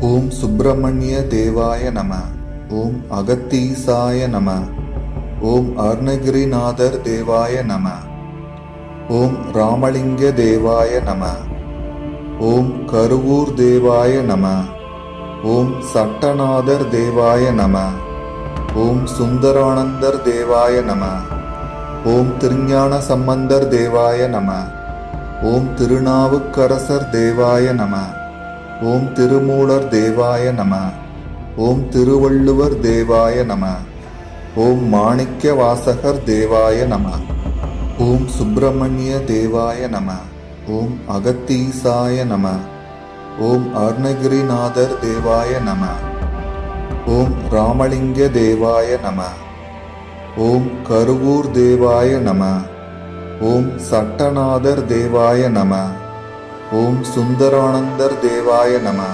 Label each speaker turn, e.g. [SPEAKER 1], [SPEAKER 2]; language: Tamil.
[SPEAKER 1] ஓம் சுப்பிரமணிய தேவாய நம ஓம் அகத்தீசாய நம ஓம் அருணகிரிநாதர் தேவாய நம ஓம் ராமலிங்க தேவாய நம ஓம் கருவூர் தேவாய நம ஓம் சட்டநாதர் தேவாய நம ஓம் சுந்தரானந்தர் தேவாய நம ஓம் திருஞான சம்பந்தர் தேவாய நம ஓம் திருநாவுக்கரசர் தேவாய நம. ஓம் திருமூலர் தேவாய நம. ஓம் திருவள்ளுவர் தேவாய நம. ஓம் மாணிக்க வாசகர் தேவாய நம. ஓம் சுப்பிரமணிய தேவாய நம. ஓம் அகத்தீசாய நம. ஓம் அருணகிரிநாதர் தேவாய நம. ஓம் ராமலிங்க தேவாய நம. ஓம் கருவூர் தேவாய நம. ஓம் சட்டநாதர் தேவாய நம. ஓம் சுந்தரானந்தர் தேவாய நம.